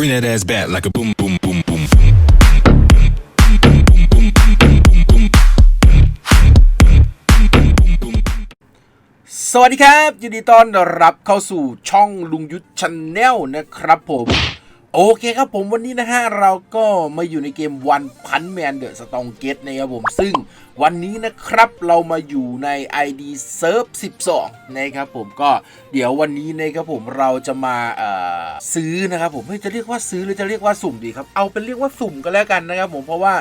Bring that ass back like a boom, boom, boom, boom, boom. สวัสดีครับ ยินดีต้อนรับเข้าสู่ช่องลุงยุทธชาแนลนะครับผม โอเคครับผมวันนี้นะฮะเราก็มาอยู่ในเกมวันพันแมนเดอะสตองเกตนะครับผมซึ่งวันนี้นะครับเรามาอยู่ใน ID s e r v 12 นะครับผมก็เดี๋ยววันนี้นะครับผมเราจะมาซื้อนะครับผมจะเรียกว่าซื้อหรือจะเรียกว่าสุ่มดีครับเอาเป็นเรียกว่าสุ่มก็แล้วกันนะครับผมเพราะว่า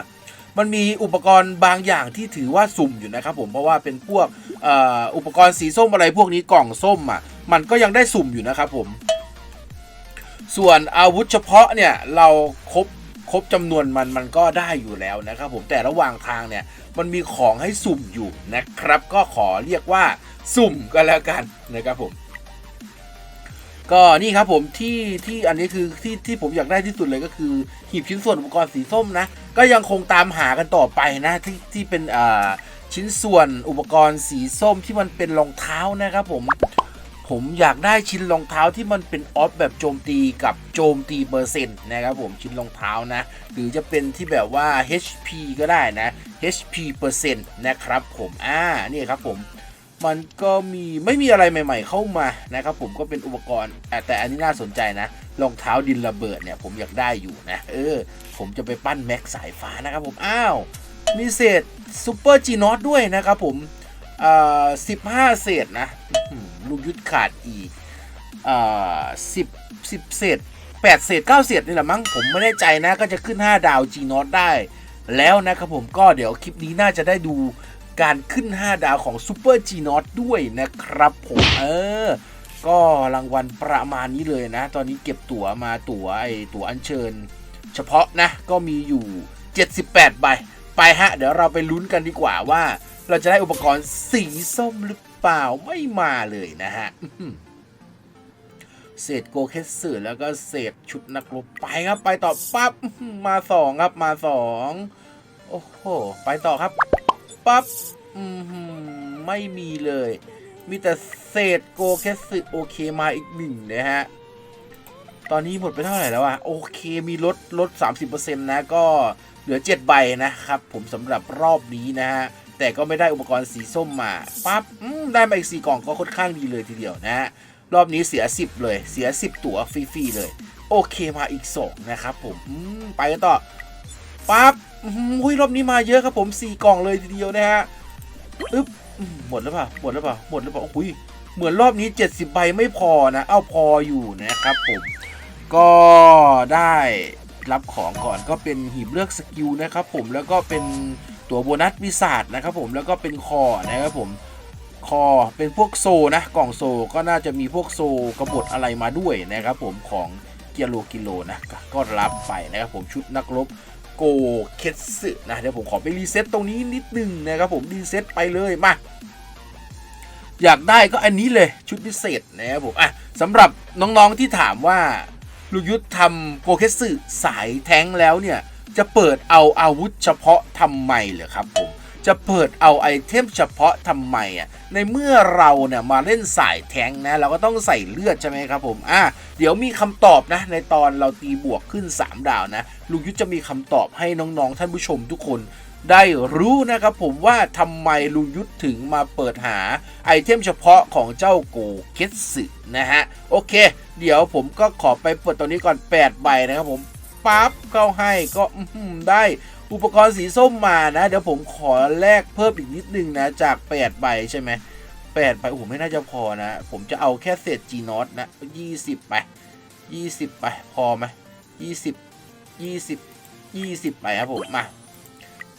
มันมีอุปกรณ์บางอย่างที่ถือว่าสุ่มอยู่นะครับผมเพราะว่าเป็นพวกออุปกรณ์สีส้มอะไรพวกนี้กล่องส้มอะมันก็ยังได้สุ่มอยู่นะครับผม ส่วนอาวุธเฉพาะเนี่ยเราครบครบจำนวนมันมันก็ได้อยู่แล้วนะครับผมแต่ระหว่างทางเนี่ยมันมีของให้สุ่มอยู่นะครับ ก็ขอเรียกว่าสุ่มก็แล้วกันนะครับผม ก็นี่ครับผมที่ที่อันนี้คือที่ที่ผมอยากได้ที่สุดเลยก็คือ หีบชิ้นส่วนอุปกรณ์สีส้มนะ ก็ยังคงตามหากันต่อไปนะที่ที่เป็นอ่าชิ้นส่วนอุปกรณ์สีส้มที่มันเป็นรองเท้านะครับผม ผมอยากได้ชิ้นรองเท้าที่มันเป็นออฟแบบโจมตีกับโจมตีเปอร์เซ็นต์นะครับผมชิ้นรองเท้านะ หรือจะเป็นที่แบบว่า HP ก็ได้นะ HP เปอร์เซ็นต์นะครับผมอ่านี่ครับผมมันก็มีไม่มีอะไรใหม่ ๆ เข้ามานะครับผมก็เป็นอุปกรณ์ แต่อันนี้น่าสนใจนะรองเท้าดินระเบิดเนี่ยผมอยากได้อยู่นะ เออ ผมจะไปปั้นแม็กสายฟ้านะครับผมอ้าวมีเศษซูเปอร์จีนอตด้วยนะครับผมอ่าสิบห้าเศษนะ ลูกยุทธขาดอีกสิบสิบเศษแปดเศษเก้าเศษนี่แหละมั้งผมไม่แน่ใจนะก็จะขึ้น 5 ดาวจีนอตได้ แล้วนะครับผมก็เดี๋ยวคลิปนี้น่าจะได้ดูการขึ้น 5 ดาวของซูเปอร์จีนอตด้วยนะครับผมเออ ก็รางวัลประมาณนี้เลยนะ ตอนนี้เก็บตั๋วมาตั๋วไอตั๋วอัญเชิญ เฉพาะนะก็มีอยู่ 78ใบไปฮะ เดี๋ยวเราไปลุ้นกันดีกว่าว่า เราจะได้อุปกรณ์สีส้มหรือ เปล่าไม่มาเลยนะฮะเศษโกเคสสือแล้วก็เศษชุดนักรบไปครับ ไปต่อปั๊บมาสองครับมาสองโอ้โหไปต่อครับปั๊บไม่มีเลย มีแต่เศษโกเคสสึโอเคมาอีกหนึ่งนะฮะตอนนี้หมดไปเท่าไหร่แล้วอะโอเคมีลดลด 30%นะก็เหลือ 7 ใบนะครับ ผมสำหรับรอบนี้นะฮะ แต่ก็ไม่ได้อุปกรณ์สีส้มมาปั๊บได้มาอีก4กล่องก็ค่อนข้างดีเลยทีเดียวนะฮะรอบนี้เสีย 10 เลยเสีย 10 ตั๋วฟรีๆเลย โอเคมาอีก2นะครับผมมไปกันต่อปั๊บอุ้ยรอบนี้มาเยอะครับผม 4 กล่องเลยทีเดียวนะฮะอึ๊บหมดแล้วเปล่าหมดแล้วเปล่าหมดแล้วเปล่าอุ้ยเหมือนรอบนี้ 70ใบไม่พอนะ เอ้าพออยู่นะครับผมก็ได้รับของก่อนก็เป็นหีบเลือกสกิลนะครับผมแล้วก็เป็น ตัวโบนัสวิสาดนะครับผมแล้วก็เป็นคอนะครับผมคอเป็นพวกโซนะกล่องโซก็น่าจะมีพวกโซกระบฏอะไรมาด้วยนะครับผมของเกียโลกิโลนะก็รับไปนะครับผมชุดนักรบโกเคสึนะเดี๋ยวผมขอไปรีเซ็ตตรงนี้นิดนึงนะครับผมรีเซ็ตไปเลยมาอยากได้ก็อันนี้เลยชุดพิเศษนะครับผมอะสำหรับน้องๆที่ถามว่าลูกยุทธทำโกเคสึสายแท้งแล้วเนี่ย จะเปิดเอาอาวุธเฉพาะทำไมเหรอครับผมจะเปิดเอาไอเทมเฉพาะทำไมอะในเมื่อเราเนี่ยมาเล่นสายแทงนะเราก็ต้องใส่เลือดใช่ไหมครับผมอะเดี๋ยวมีคำตอบนะ ในตอนเราตีบวกขึ้น 3 ดาวนะลุงยุทธจะมีคำตอบให้น้องๆ ท่านผู้ชมทุกคนได้รู้นะครับผมว่าทำไมลุงยุทธถึงมาเปิดหาไอเทมเฉพาะของเจ้าโกเกสึนะฮะ โอเค เดี๋ยวผมก็ขอไปเปิดตัวนี้ก่อน 8 ใบนะครับผม ปั๊บเข้าให้ก็ได้อุปกรณ์สีส้มมานะ เดี๋ยวผมขอแลกเพิ่มอีกนิดนึงนะ จาก 8 ใบใช่ไหม8ใบโอ้โหไม่น่าจะพอนะ ผมจะเอาแค่เศษจีนอตนะ20ไป20ไป พอไหม20 20 20ไปครับผมมา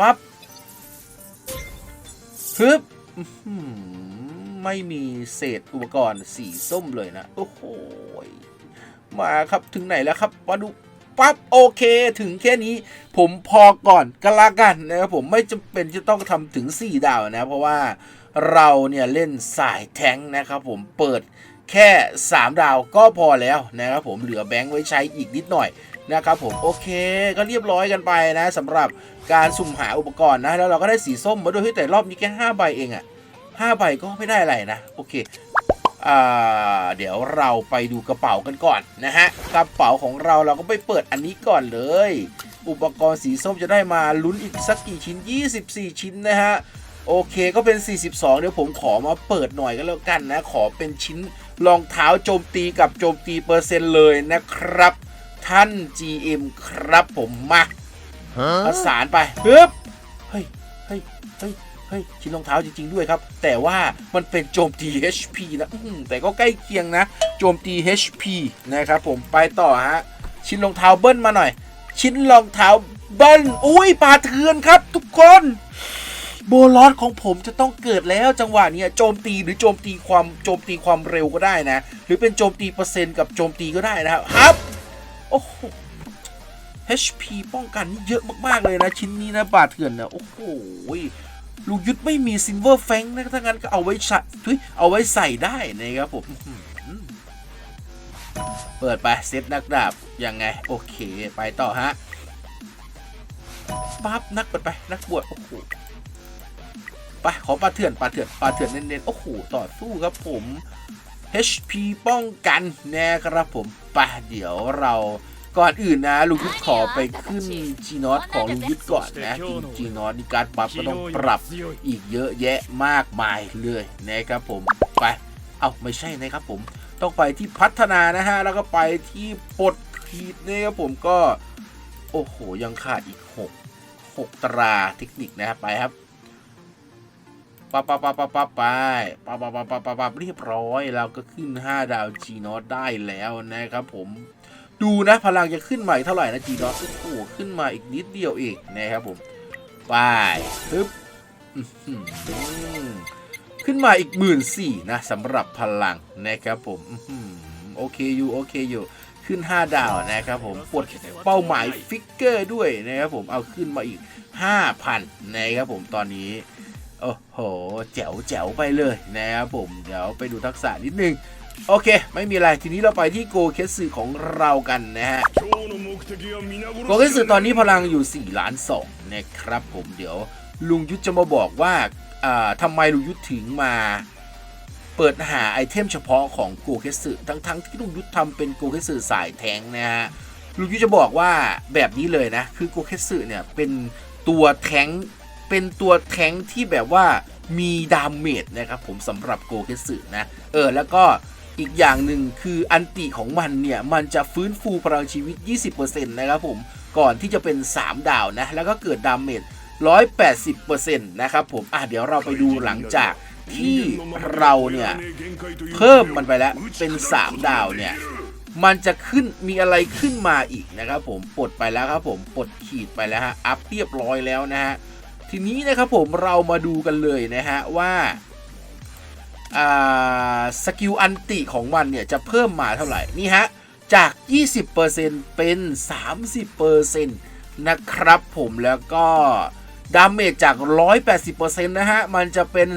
ปั๊บฮึบไม่มีเศษอุปกรณ์สีส้มเลยนะ โอ้โหยมาครับถึงไหนแล้วครับมาดู ปั๊บโอเค ถึงแค่นี้ผมพอก่อนก็แล้วกันนะครับผมไม่จำเป็นจะต้องทำถึง 4 ดาวนะ เพราะว่าเราเนี่ยเล่นสายแท้งนะครับผมเปิดแค่ 3 ดาวก็พอแล้วนะครับผมเหลือแบงค์ไว้ใช้อีกนิดหน่อยนะครับผมโอเคก็เรียบร้อยกันไปนะสำหรับการสุ่มหาอุปกรณ์นะแล้วเราก็ได้สีส้มมาด้วยแต่รอบนี้แค่5ใบเองอะ่ะ5ใบก็ไม่ได้อะไรนะ โอเค เดี๋ยวเราไปดูกระเป๋ากันก่อนนะฮะ กระเป๋าของเราเราก็ไปเปิดอันนี้ก่อนเลย อุปกรณ์สีส้มจะได้มาลุ้นอีกสักกี่ชิ้น 24 ชิ้นนะฮะ โอเคก็เป็น 42 เดี๋ยวผมขอมาเปิดหน่อยก็แล้วกันนะ ขอเป็นชิ้นรองเท้าโจมตีกับโจมตีเปอร์เซ็นต์เลยนะครับ ท่าน GM ครับผมมาประสานไปฮึบเฮ้ยเฮ้ยเฮ้ย เฮ้ยชิ้นรองเท้าจริง ๆ ด้วยครับ แต่ว่ามันเป็นโจมตี HP นะแต่ก็ใกล้เคียงนะโจมตี HP นะครับผมไปต่อฮะชิ้นรองเท้าเบิ้ลมาหน่อย ชิ้นรองเท้าเบิ้ลอุ้ยปลาเถือนครับ ทุกคนโบลอสของผมจะต้องเกิดแล้วจังหวะนี้โจมตีหรือโจมตีความโจมตีความเร็วก็ได้นะ หรือเป็นโจมตีเปอร์เซ็นต์กับโจมตีก็ได้นะครับครับโอ้โห HP ป้องกันนี่เยอะมาก ๆ เลยนะ ชิ้นนี้นะ บาดเถื่อนนะ โอ้โห ลูกยุทธไม่มีซินเวอร์แฟงนะถ้างั้นก็เอาไว้ใส่ทุยเอาไว้ใส่ได้นะครับผมเปิดไปเซตนักดาบยังไง โอเคไปต่อฮะปั๊บนักเปิดไปนักบวชโอ้โหไปขอปลาเถื่อนปลาเถื่อนปลาเถื่อนเน้นๆโอ้โหต่อสู้ครับผม HP ป้องกันนะครับผมไปเดี๋ยวเรา ก่อนอื่นนะลุงยุทธขอไปขึ้นจีนอตของลุงยุทธก่อนนะจีนอตนี่การปรับก็ต้องปรับอีกเยอะแยะมากมายเลยนะครับผมไปเอาไม่ใช่นะครับผมต้องไปที่พัฒนานะฮะแล้วก็ไปที่ปลดขีดนะครับผมก็ โอ้โหยังขาดอีก 6 6 ตราเทคนิคนะครับไปครับปะปะปะปะปะไปปะปะปะปะปะปะเรียบร้อยเราก็ขึ้น 5 ดาวจีนอตได้แล้วนะครับผม ดูนะพลังจะขึ้นมาอีกเท่าไหร่นะจีนอตโอ้โหขึ้นมาอีกนิดเดียวเองนะครับผมไปปึ๊บขึ้นมาอีกหมื่นสี่นะสำหรับพลังนะครับผมโอเคอยู่โอเคอยู่ขึ้น 5 ดาวนะครับผมปลดเป้าหมายฟิกเกอร์ด้วยนะครับผมเอาขึ้นมาอีก 5,000นะครับผมตอนนี้โอ้โหแจ๋วแจ๋วไปเลยนะครับผมเดี๋ยวไปดูทักษะนิดนึง โอเค ไม่มีอะไร ทีนี้เราไปที่โกเคสึของเรากันนะฮะ โกเคสึตอนนี้พลังอยู่ 4 ล้าน2นะครับผมเดี๋ยวลุงยุทธจะมาบอกว่าทำไมลุงยุทธถึงมาเปิดหาไอเทมเฉพาะของโกเคสึทั้งๆที่ลุงยุทธทำเป็นโกเคสึสายแทงนะฮะลุงยุทธจะบอกว่าแบบนี้เลยนะ คือโกเคสึเนี่ยเป็นตัวแทงเป็นตัวแทงที่แบบว่ามีดาเมจนะครับผมสำหรับโกเคสึนะ เออแล้วก็ อีกอย่างหนึ่งคืออันติของมันเนี่ย มันจะฟื้นฟูพลังชีวิต 20%นะครับผมก่อนที่จะเป็น 3 ดาวนะ แล้วก็เกิดดาเมจ180%นะครับผมอะเดี๋ยวเราไปดูหลังจากที่เราเนี่ยเพิ่มมันไปแล้วเป็น 3 ดาวเนี่ยมันจะขึ้นมีอะไรขึ้นมาอีกนะครับผมปลดไปแล้วครับผมปลดขีดไปแล้วฮะอัพเรียบร้อยแล้วนะฮะทีนี้นะครับผมเรามาดูกันเลยนะฮะว่าอ่า สกิลอันติของมันเนี่ย จะเพิ่มมาเท่าไหร่ นี่ฮะ จาก 20%เป็น 30%นะครับผมแล้วก็ดาเมจจาก 180%นะฮะ มันจะเป็น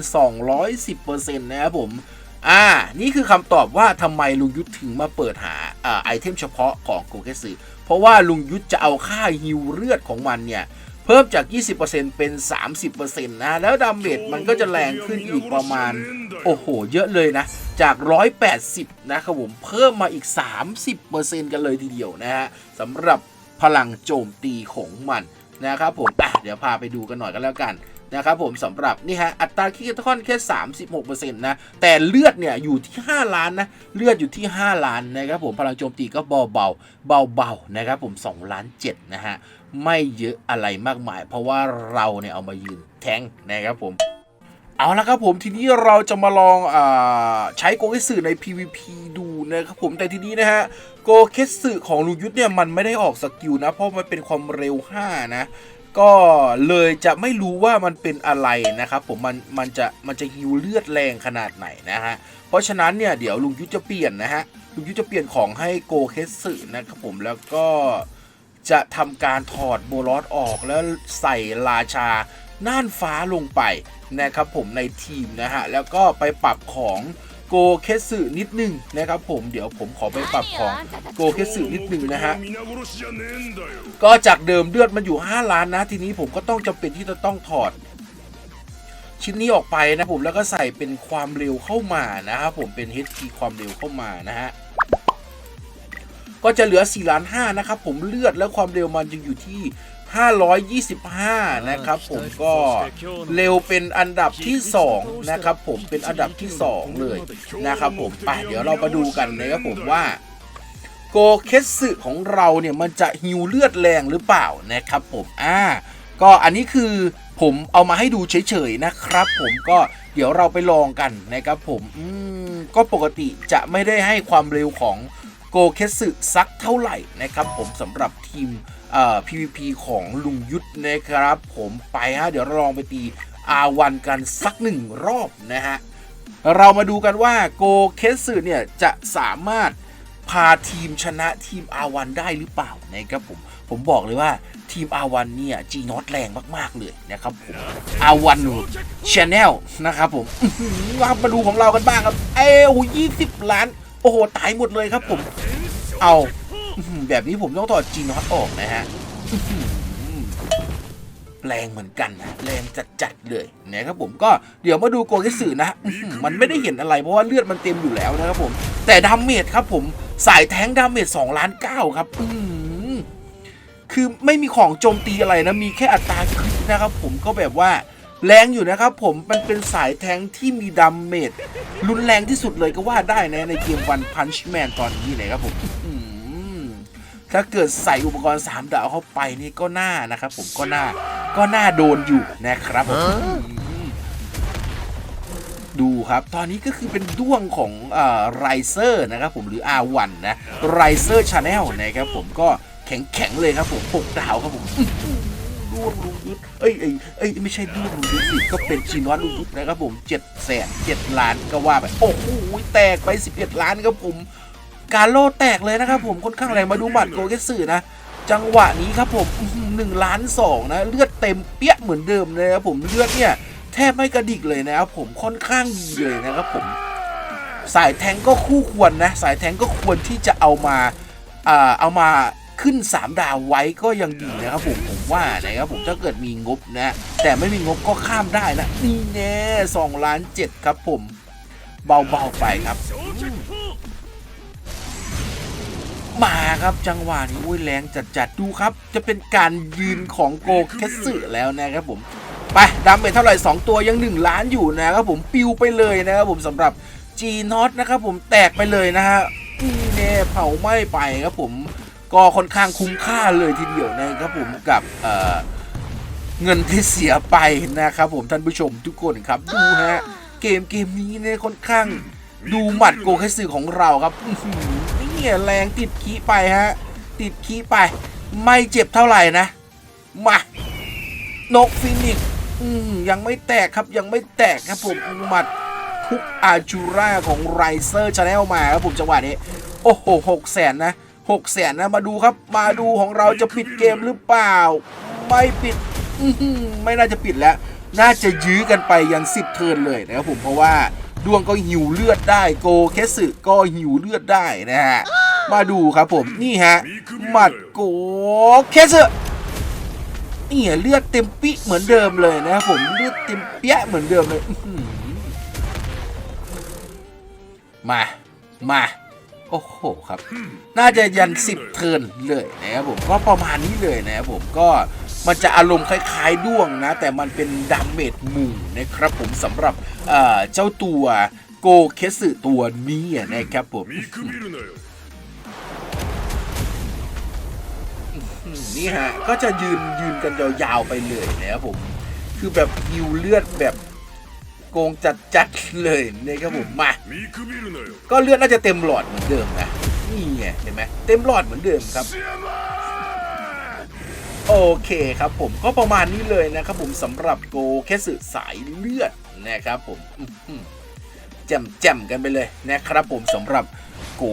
210%นะครับผม อ่า นี่คือคำตอบว่าทำไมลุงยุทธถึงมาเปิดหาอ่าไอเทมเฉพาะของโกเกสึเพราะว่าลุงยุทธจะเอาค่าฮิวเลือดของมันเนี่ย เพิ่มจาก 20%เป็น 30%นะ แล้วดาเมจมันก็จะแรงขึ้นอีกประมาณ โอ้โห เยอะเลยนะ จาก 180 นะครับผมเพิ่มมาอีก 30%กันเลยทีเดียวนะฮะสำหรับพลังโจมตีของมันนะครับผมอะเดี๋ยวพาไปดูกันหน่อยกันแล้วกันนะครับผมสำหรับนี่ฮะอัตราคิดค่อนแค่ 36%นะแต่เลือดเนี่ยอยู่ที่ 5 ล้านนะเลือดอยู่ที่ 5 ล้านนะครับผมพลังโจมตีก็เบาเบาเบาเบาๆนะครับผม 2 ล้าน7นะฮะ ไม่เยอะอะไรมากมาย เพราะว่าเราเนี่ยเอามายืนแทงนะครับผม เอาละครับผมทีนี้เราจะมาลองอใช้โกเกสึใน PVP ดูนะครับผมแต่ทีนี้นะฮะโกเกสึของลุงยุทธเนี่ยมันไม่ได้ออกสกิลนะ เพราะมันเป็นความเร็ว 5 นะก็เลยจะไม่รู้ว่ามันเป็นอะไรนะครับผมมันมันจะมันจะฮิวเลือดแรงขนาดไหนนะฮะเพราะฉะนั้นเนี่ยเดี๋ยวลุงยุทธจะเปลี่ยนนะฮะลุงยุทธจะเปลี่ยนของให้โกเคสึนะครับผมแล้วก็ จะทำการถอดโบลอสออกแล้วใส่ราชาน่านฟ้าลงไปนะครับผมในทีมนะฮะ แล้วก็ไปปรับของโกเคสึนิดนึงนะครับผมเดี๋ยวผมขอไปปรับของโกเคสึนิดนึงนะฮะ ก็จากเดิมเลือดมันอยู่ 5 ล้านนะ ทีนี้ผมก็ต้องจำเป็นที่จะต้องถอด ชิ้นนี้ออกไปนะผมแล้วก็ใส่เป็นความเร็วเข้ามานะครับผมเป็น HP ความเร็วเข้ามานะฮะ ก็จะเหลือ4ล้าน5นะครับผมเลือดและความเร็วมันจะอยู่ที่525 นะครับผมก็เร็วเป็นอันดับที่ 2 นะครับผมเป็นอันดับที่ 2 เลยนะครับผมไปเดี๋ยวเรามาดูกันนะครับผมว่าโกเคสึของเราเนี่ยมันจะฮิวเลือดแรงหรือเปล่านะครับผมอ่าก็อันนี้คือผมเอามาให้ดูเฉยๆนะครับ ผมก็เดี๋ยวเราไปลองกันนะครับผมอืมก็ปกติจะไม่ได้ให้ความเร็วของ โกเคสึสักเท่าไหร่นะครับผมสำหรับทีมเอ่อ PVP ของลุงยุทธนะครับ ผมไปฮะเดี๋ยวเราลองไปตี R1 กันสักหนึ่งรอบนะฮะ เรามาดูกันว่าโกเคสึเนี่ย จะสามารถพาทีมชนะทีม R1 ได้หรือเปล่านะครับผม ผมบอกเลยว่าทีม R1 เนี่ยจีนอตแรงมาก ๆ เลยนะครับผม R1 Channel นะครับผมมาดูของเรากันบ้างครับ เอ้โหยี่สิบล้าน โอ้โห ตายหมดเลยครับผม เอาแบบนี้ผมต้องถอดจีนอตออกนะฮะแรงเหมือนกันนะแรงจัดๆเลยนะครับผมก็เดี๋ยวมาดูโกเกสึนะอื้อหือมันไม่ได้เห็นอะไรเพราะว่าเลือดมันเต็มอยู่แล้วนะครับผม แต่ดาเมจครับผมสายแทงดาเมจ2ล้าน9ครับอืคือไม่มีของโจมตีอะไรนะมีแค่อัตราคริตนะครับผมก็แบบว่า แรงอยู่นะครับผมมันเป็นสายแทงที่มีดาเมจรุนแรงที่สุดเลยก็ว่าได้นะในเกมวันพันช์แมนตอนนี้นะครับผมอื้อหือถ้าเกิดใส่อุปกรณ์ 3 ดาวเข้าไปนี่ก็น่านะครับผมก็น่าก็น่าโดนอยู่นะครับผมอื้อหือดูครับ ตอนนี้ก็คือเป็นด้วงของไรเซอร์นะครับผมหรือ R1 นะไรเซอร์ชาแนลนะครับผมก็แข็งแข็งๆเลยครับผมหกดาวครับผม ยุทธเอ้ยเอ้ยเอ้ยไม่ใช่ด้วงลุงยุทธสิก็เป็นชีนวัตลุงยุทธนะครับผมเจ็ดแสนเจ็ดล้านก็ว่าไปโอ้โหแตกไปสิบเอ็ดล้านครับผม การโลแตกเลยนะครับผมค่อนข้างแรงมาดูหมัดโกเกสึนะจังหวะนี้ครับผมหนึ่งล้านสองนะเลือดเต็มเปี้ยเหมือนเดิมเลยครับผมเลือดเนี่ยแทบไม่กระดิกเลยนะครับผมค่อนข้างดีเลยนะครับผม สายแทงก็คู่ควรนะ สายแทงก็ควรที่จะเอามาเอามา ขึ้น 3 ดาวไว้ก็ยังดีนะครับผมผมว่านะครับผมถ้าเกิดมีงบนะ แต่ไม่มีงบก็ข้ามได้นะ นี่แน่สองล้านเจ็ดครับผม เบาๆไปครับ มาครับจังหวะนี้อุ้ยแรงจัดๆดูครับ จะเป็นการยืนของโกเคสึแล้วนะครับผมไปดำไปเท่าไหร่ 2 ตัวยัง 1 ล้านอยู่นะครับผมปิวไปเลยนะครับผมสำหรับ G n o t นะครับผมแตกไปเลยนะฮะนี่แน่เผาไหม้ไปครับผม ก็ค่อนข้างคุ้มค่าเลยทีเดียวนะครับผมกับเเงินที่เสียไปนะครับผมท่านผู้ชมทุกคนครับดูฮะเกมเกมนี้เนี่ยค่อนข้างดูหมัดโกเคสึของเราครับนี่แรงติดขี้ไปฮะติดขี้ไป ไม่เจ็บเท่าไหร่นะมานกฟินิกยังไม่แตกครับยังไม่แตกครับผมหมัดทุกอาจูราของไรเซอร์ชาแนลมาครับผมจังหวะนี้ โอ้โหหกแสนนะ หกแสนนะมาดูครับ มาดูของเราจะปิดเกมหรือเปล่า ไม่ปิดไม่น่าจะปิดแล้ว น่าจะยื้อกันไปยันสิบเทิร์นเลยนะครับผมเพราะว่าดวงก็หิวเลือดได้โกเคสึก็หิวเลือดได้นะฮะมาดูครับผมนี่ฮะหมัดโกเคสึนี่เลือดเต็มปิเหมือนเดิมเลยนะครับผมเลือดเต็มเปี้ยเหมือนเดิมเลยมา มา โอ้โหครับ น่าจะยันสิบเทิร์นเลยนะครับผมก็ประมาณนี้เลยนะครับผมก็มันจะอารมณ์คล้ายๆด้วงนะ แต่มันเป็นดาเมจหมู่นะครับผมสำหรับเจ้าตัวโกเคสึตัวนี้นะครับผมนี่ฮะก็จะยืนยืนกันยาวๆไปเลยนะครับผม คือแบบยิวเลือดแบบ โกงจัดจัเลยนะครับผมมา ก็เลือดน่าจะเต็มหลอดเหมือนเดิมนะนี่ไงเห็นไหมเต็มหลอดเหมือนเดิมครับโอเคครับผมก็ประมาณนี้เลยนะครับผมสำหรับโกแค่สื่อสายเลือดนะครับผมแจมแจมกันไปเลยนะครับผมสำหรับโก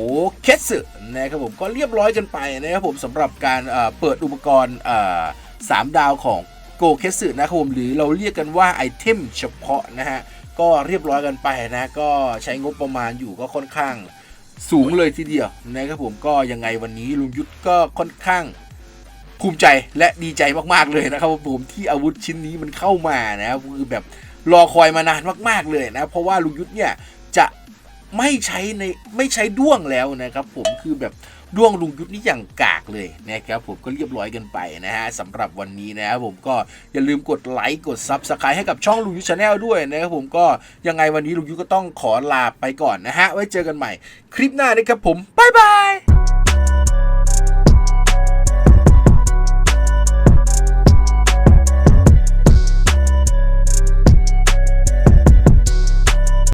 เคสึนะครับผมก็เรียบร้อยจนไปนะครับผมสำหรับการเปิดอุปกรณ์สามดาวของ โกเคสึนะครับผมหรือเราเรียกกันว่าไอเทมเฉพาะนะฮะก็เรียบร้อยกันไปนะก็ใช้งบประมาณอยู่ก็ค่อนข้างสูงเลยทีเดียวนะครับผมก็ยังไงวันนี้ลุงยุทธก็ค่อนข้างภูมิใจและดีใจมากๆเลยนะครับผมที่อาวุธชิ้นนี้มันเข้ามานะครับคือแบบรอคอยมานานมากๆเลยนะเพราะว่าลุงยุทธเนี่ย ไม่ใช้ในไม่ใช้ด้วงแล้วนะครับ ผมคือแบบด้วงลุงยุทธนี่อย่างกากเลยนะครับผมก็เรียบร้อยกันไปนะฮะสำหรับวันนี้นะครับผมก็อย่าลืมกดไลค์กดซับสไครต์ให้กับช่องลุงยุทธชาแนลด้วยนะครับผมก็ยังไงวันนี้ลุงยุทธก็ต้องขอลาไปก่อนนะฮะไว้เจอกันใหม่ คลิปหน้านะครับผมบ๊ายบาย